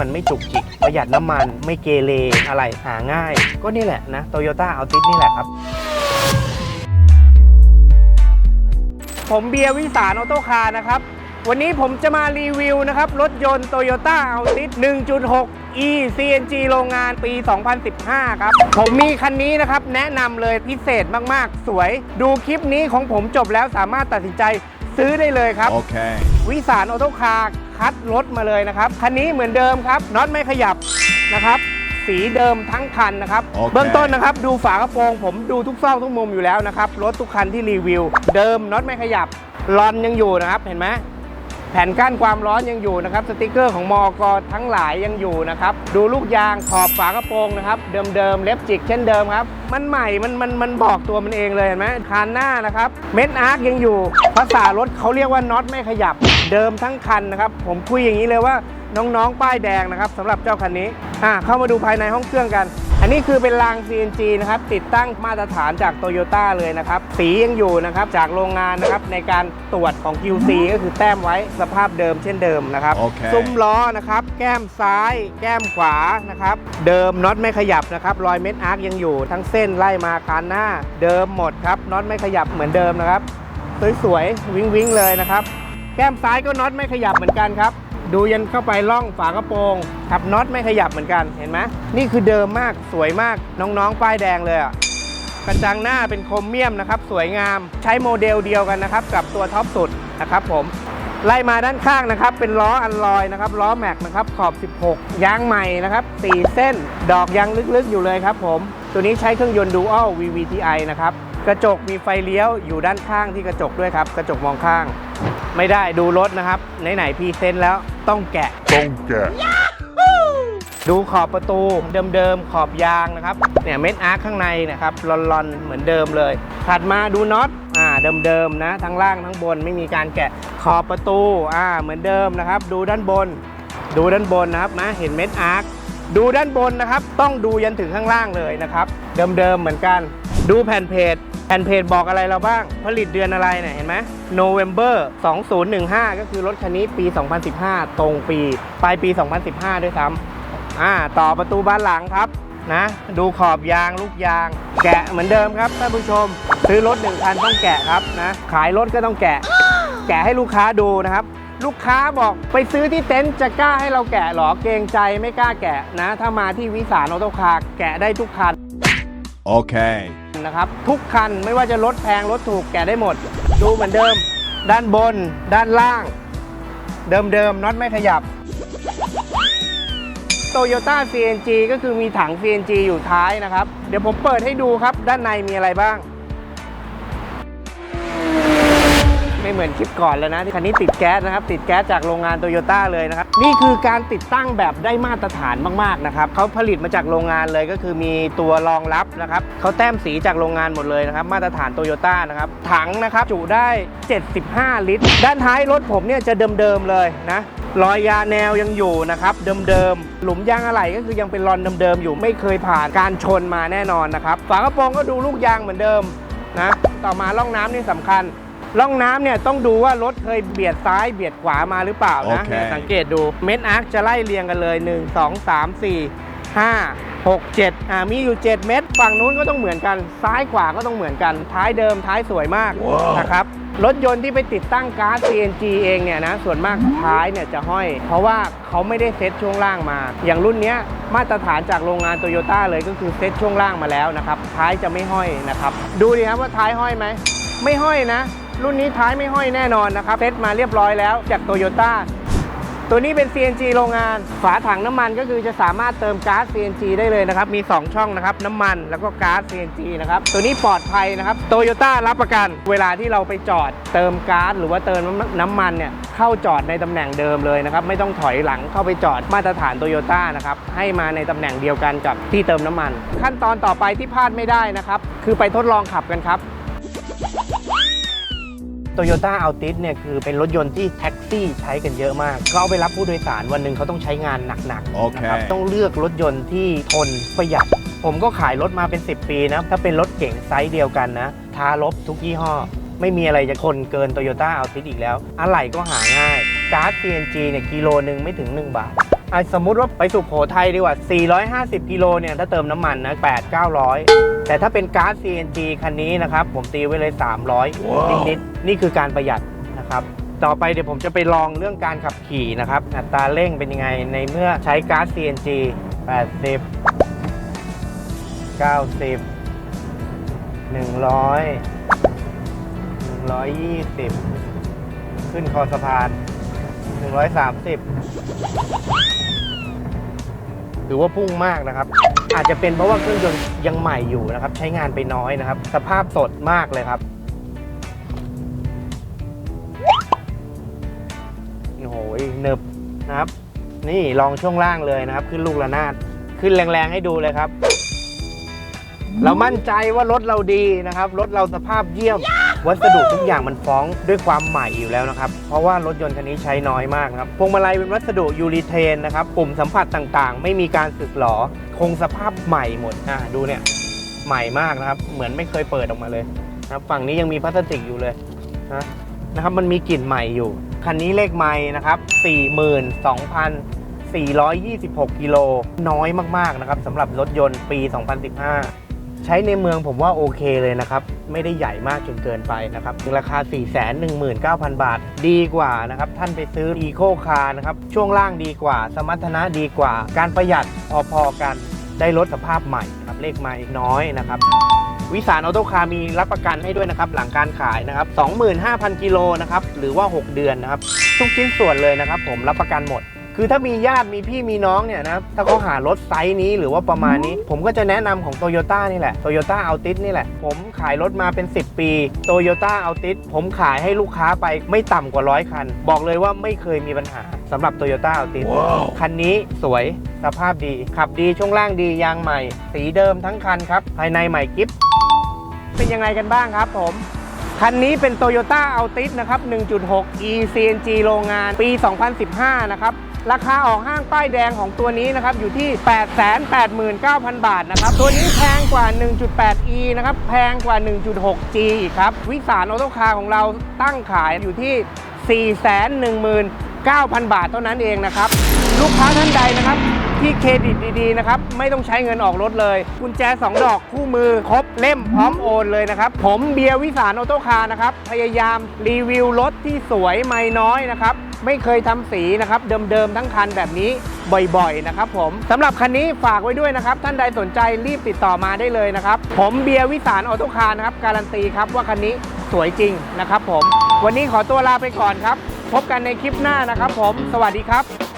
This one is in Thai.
มันไม่จุกจิก ประหยัดน้ำมันไม่เกเรอะไรหาง่าย ก็นี่แหละนะโตโยต้าเอาติสนี่แหละครับ ผมเบียร์วิสารออโต้คาร์นะครับ วันนี้ผมจะมารีวิวนะครับ รถยนต์ Toyota a l t i s 1.6 e CNG โรงงานปี 2015 ครับ ผมมีคันนี้นะครับ แนะนำเลยพิเศษมาก ๆ สวย ดูคลิปนี้ของผมจบแล้วสามารถตัดสินใจซื้อได้เลยครับ Okay. วิสารออโต้คาร์ คัดรถมาเลยนะครับ คันนี้เหมือนเดิมครับน็อตไม่ขยับนะครับ สีเดิมทั้งคันนะครับ โอเค เบื้องต้นนะครับ ดูฝากระโปรงผมดูทุกซอกทุกมุมอยู่แล้วนะครับ รถทุกคันที่รีวิว เดิมน็อตไม่ขยับลอนยังอยู่นะครับ เห็นไหมแผ่นกั้นความร้อนยังอยู่นะครับ สติกเกอร์ของมอกทั้งหลายยังอยู่นะครับ ดูลูกยางขอบฝากระโปรงนะครับ เดิมๆเล็บจิกเช่นเดิมครับ มันใหม่มันมันมันบอกตัวมันเองเลยเห็นไหมคานหน้านะครับ เม็ดอาร์คยังอยู่ ภาษารถเขาเรียกว่าน็อตไม่ขยับ เดิมทั้งคันนะครับ ผมคุยอย่างนี้เลยว่าน้องๆ ป้ายแดงนะครับสำหรับเจ้าคันนี้อ่าเข้ามาดูภายในห้องเครื่องกัน อันนี้คือเป็นราง CNG นะครับ ติดตั้งมาตรฐานจากโตโยต้าเลยนะครับ สียังอยู่นะครับ จากโรงงานนะครับ ในการตรวจของ QC ก็คือแต้มไว้สภาพเดิมเช่นเดิมนะครับ โอเค ซุ้มล้อนะครับ แก้มซ้าย แก้มขวานะครับ เดิมน็อตไม่ขยับนะครับ รอยเม็ดอาร์คยังอยู่ ทั้งเส้นไล่มาคานหน้า เดิมหมดครับน็อตไม่ขยับเหมือนเดิมนะครับ สวยๆวิงวิงๆเลยนะครับ แก้มซ้ายก็น็อตไม่ขยับเหมือนกันครับ ดูยันเข้าไปล่องฝากระโปรงครับน็อตไม่ขยับเหมือนกันเห็นไหมนี่คือเดิมมากสวยมากน้องๆป้ายแดงเลยอะกระจังหน้าเป็นโครเมียมนะครับ สวยงามใช้โมเดลเดียวกันนะครับ กับตัวท็อปสุดนะครับผมไล่มาด้านข้างนะครับ เป็นล้ออันลอยนะครับล้อแม็กนะครับขอบ 16 ยางใหม่นะครับ4เส้น ดอกยางลึกๆอยู่เลยครับผม ตัวนี้ใช้เครื่องยนต์ Dual VVTi นะครับ กระจกมีไฟเลี้ยวอยู่ด้านข้างที่กระจกด้วยครับ กระจกมองข้าง ไม่ได้ดูรถนะครับ ไหนๆพรีเซนต์แล้วต้องแกะ Don't get. ดูขอบประตูเดิมๆ ขอบยางนะครับ เนี่ยเม็ดอาร์คข้างในนะครับลอนๆ เหมือนเดิมเลย ถัดมาดูน็อตอ่าเดิมๆนะทั้งล่างทั้งบนไม่มีการแกะขอบประตูอ่าเหมือนเดิมนะครับ ดูด้านบน ดูด้านบนนะครับนะเห็นเม็ดอาร์คดูด้านบนนะครับ ต้องดูยันถึงข้างล่างเลยนะครับ เดิมๆเหมือนกัน ดูแผ่นเพจแผ่ นเพจบอกอะไรเราบ้าง ผลิตเดือนอะไรเนี่ยเห็นไหม November 2015 ก็คือรถคันนี้ปี 2015 ตรงปี ปลายปี 2015 ด้วยซ้ำอ่า ต่อประตูบานหลังครับนะ ดูขอบยางลูกยาง แกะเหมือนเดิมครับท่านผู้ชม ซื้อรถหนึ่งคันต้องแกะครับนะ ขายรถก็ต้องแกะ แกะให้ลูกค้าดูนะครับลูกค้าบอกไปซื้อที่เต็นท์จะกล้าให้เราแกะหรอเกรงใจไม่กล้าแกะนะ ถ้ามาที่วิสารออโตคาแกะได้ทุกคัน Okay. นะครับ ทุกคันไม่ว่าจะรถแพงรถถูกแกะได้หมด ดูเหมือนเดิม ด้านบน ด้านล่าง เดิมๆน็อตไม่ขยับ Toyota CNG ก็คือมีถัง CNG อยู่ท้ายนะครับ เดี๋ยวผมเปิดให้ดูครับ ด้านในมีอะไรบ้าง ไม่เหมือนคลิปก่อนแล้วนะที่คันนี้ติดแก๊สนะครับ ติดแก๊สจากโรงงานโตโยต้าเลยนะครับ นี่คือการติดตั้งแบบได้มาตรฐานมากๆนะครับเขาผลิตมาจากโรงงานเลยก็คือมีตัวรองรับนะครับเขาแต้มสีจากโรงงานหมดเลยนะครับ มาตรฐานโตโยต้านะครับ ถังนะครับจุได้ 75 ลิตร ด้านท้ายรถผมเนี่ยจะเดิมๆเลยนะรอยยาแนวยังอยู่นะครับเดิมๆหลุมยางอะไหล่ก็คือยังเป็นรอนเดิมๆอยู่ไม่เคยผ่านการชนมาแน่นอนนะครับฝากระโปรงก็ดูลูกยางเหมือนเดิมนะต่อมาร่องน้ำนี่สำคัญ ร่องน้ำเนี่ยต้องดูว่ารถเคยเบียดซ้ายเบียดขวามาหรือเปล่านะโอเคเนี่ยสังเกตดูเม็ดอาร์คจะไล่เรียงกันเลย 1 2 3 4 5 6 7อ่ามีอยู่ 7 เม็ดฝั่งนู้นก็ต้องเหมือนกันซ้ายขวาก็ต้องเหมือนกัน ท้ายเดิมท้ายสวยมากว้าวนะครับรถยนต์ที่ไปติดตั้งการ์ด CNG เองเนี่ยนะส่วนมากท้ายเนี่ยจะห้อย เพราะว่าเขาไม่ได้เซ็ตช่วงล่างมา อย่างรุ่นเนี้ยมาตรฐานจากโรงงานโตโยต้าเลยก็คือเซ็ตช่วงล่างมาแล้วนะครับท้ายจะไม่ห้อยนะครับดูดิครับว่าท้ายห้อยไหม ไม่ห้อยนะ รุ่นนี้ท้ายไม่ห้อยแน่นอนนะครับเซ็ตมาเรียบร้อยแล้วจากโตโยต้าตัวนี้เป็น CNG โรงงาน ฝาถังน้ำมันก็คือจะสามารถเติมก๊าซ CNG ได้เลยนะครับ มี 2 ช่องนะครับ น้ำมันแล้วก็ก๊าซ CNG นะครับ ตัวนี้ปลอดภัยนะครับโตโยต้ารับประกัน เวลาที่เราไปจอดเติมก๊าซหรือว่าเติมน้ำมันเนี่ยเข้าจอดในตำแหน่งเดิมเลยนะครับ ไม่ต้องถอยหลังเข้าไปจอดมาตรฐานโตโยต้านะครับ ให้มาในตำแหน่งเดียวกันกับที่เติมน้ำมัน ขั้นตอนต่อไปที่พลาดไม่ได้นะครับ คือไปทดลองขับกันครับ โตโยต้าอัลติสเนี่ยคือเป็นรถยนต์ที่แท็กซี่ใช้กันเยอะมาก เขาเอาไปรับผู้โดยสารวันหนึ่งเขาต้องใช้งานหนักโอๆเคนะครับต้องเลือกรถยนต์ที่ทนประหยัด ผมก็ขายรถมาเป็น 10 ปีนะ ถ้าเป็นรถเก่งไซส์เดียวกันนะทาลบทุกยี่ห้อ ไม่มีอะไรจะทนเกินโตโยต้าอัลติสอีกแล้ว อะไหล่ก็หาง่าย การ์ด CNG เนี่ยกิโลหนึ่งไม่ถึง 1 บาท อะสมมุติว่าไปสุโขทัยดีกว่า 450 กิโลเนี่ยถ้าเติมน้ำมันนะ 8 900 แต่ถ้าเป็นก๊าซ CNG คันนี้นะครับ ผมตีไว้เลย 300 นิดๆนี่คือการประหยัดนะครับ ต่อไปเดี๋ยวผมจะไปลองเรื่องการขับขี่นะครับ อัตราเร่งเป็นยังไงในเมื่อใช้ก๊าซ CNG 80 90 100 120 ขึ้นคอสะพาน 130ถือว่าพุ่งมากนะครับ อาจจะเป็นเพราะว่าเครื่องยนต์ยังใหม่อยู่นะครับ ใช้งานไปน้อยนะครับ สภาพสดมากเลยครับโอ้โหเนิบนะครับ นี่ลองช่วงล่างเลยนะครับ ขึ้นลูกระนาดขึ้นแรงๆให้ดูเลยครับ เรามั่นใจว่ารถเราดีนะครับ รถเราสภาพเยี่ยม วัสดุทุกอย่างมันฟ้องด้วยความใหม่อยู่แล้วนะครับ เพราะว่ารถยนต์คันนี้ใช้น้อยมากนะครับพวงมาลัยเป็นวัสดุยูริเทนนะครับ ปุ่มสัมผัสต่างๆ ไม่มีการสึกหรอ คงสภาพใหม่หมดอะดูเนี่ยใหม่มากนะครับ เหมือนไม่เคยเปิดออกมาเลยนะครับฝั่งนี้ยังมีพลาสติกอยู่เลยนะนะครับมันมีกลิ่นใหม่อยู่ คันนี้เลขไม้นะครับ 42,426 กิโลน้อยมากๆนะครับสำหรับรถยนต์ปี 2015 ใช้ในเมืองผมว่าโอเคเลยนะครับ ไม่ได้ใหญ่มากจนเกินไปนะครับ ราคา 419,000 บาท ดีกว่านะครับ ท่านไปซื้อ Eco Car นะครับ ช่วงล่างดีกว่า สมรรถนะดีกว่า การประหยัดพอๆกัน ได้รถสภาพใหม่ครับ เลขไม้น้อยนะครับวิสานออโต้คาร์มีรับประกันให้ด้วยนะครับ หลังการขายนะครับ 25,000 กิโลนะครับ หรือว่า 6 เดือนนะครับ ทุกชิ้นส่วนเลยนะครับ ผมรับประกันหมด คือถ้ามีญาติมีพี่มีน้องเนี่ยนะถ้าเขาหารถไซส์นี้หรือว่าประมาณนี้ ผมก็จะแนะนำของ t o y ยต้นี่แหละ t o y ยต้ a อัลติสนี่แหละ ผมขายรถมาเป็น 10 ปี t o y ยต้ a อัลติสผมขายให้ลูกค้าไปไม่ต่ำกว่าร้อยคัน บอกเลยว่าไม่เคยมีปัญหาสำหรับ t o y ยต้ a อัลติสคันนี้สวยสภาพดี ขับดีช่วงล่างดียางใหม่ สีเดิมทั้งคันครับภายในใหม่กิฟเป็นยังไงกันบ้างครับผมคันนี้เป็น Toyota Altis นะครับ 1.6 e CNG โรงงาน ปี 2015 นะครับ ราคาออกห้างป้ายแดงของตัวนี้นะครับอยู่ที่ 889,000 บาทนะครับตัวนี้แพงกว่า 1.8 e นะครับแพงกว่า 1.6 g อีกครับวิสารออโตคาร์ของเราตั้งขายอยู่ที่ 419,000 บาทเท่านั้นเองนะครับลูกค้าท่านใดนะครับที่เครดิตดีๆนะครับไม่ต้องใช้เงินออกรถเลย กุญแจ 2 ดอกคู่มือครบเล่มพร้อมโอนเลยนะครับ ผมเบียร์วิสารออโต้คาร์นะครับ พยายามรีวิวรถที่สวยไม่น้อยนะครับ ไม่เคยทำสีนะครับ เดิมๆทั้งคันแบบนี้บ่อยๆนะครับผมสำหรับคันนี้ฝากไว้ด้วยนะครับ ท่านใดสนใจรีบติดต่อมาได้เลยนะครับ ผมเบียร์วิสารออโตคาร์นะครับ การันตีครับว่าคันนี้สวยจริงนะครับผม วันนี้ขอตัวลาไปก่อนครับ พบกันในคลิปหน้านะครับผม สวัสดีครับ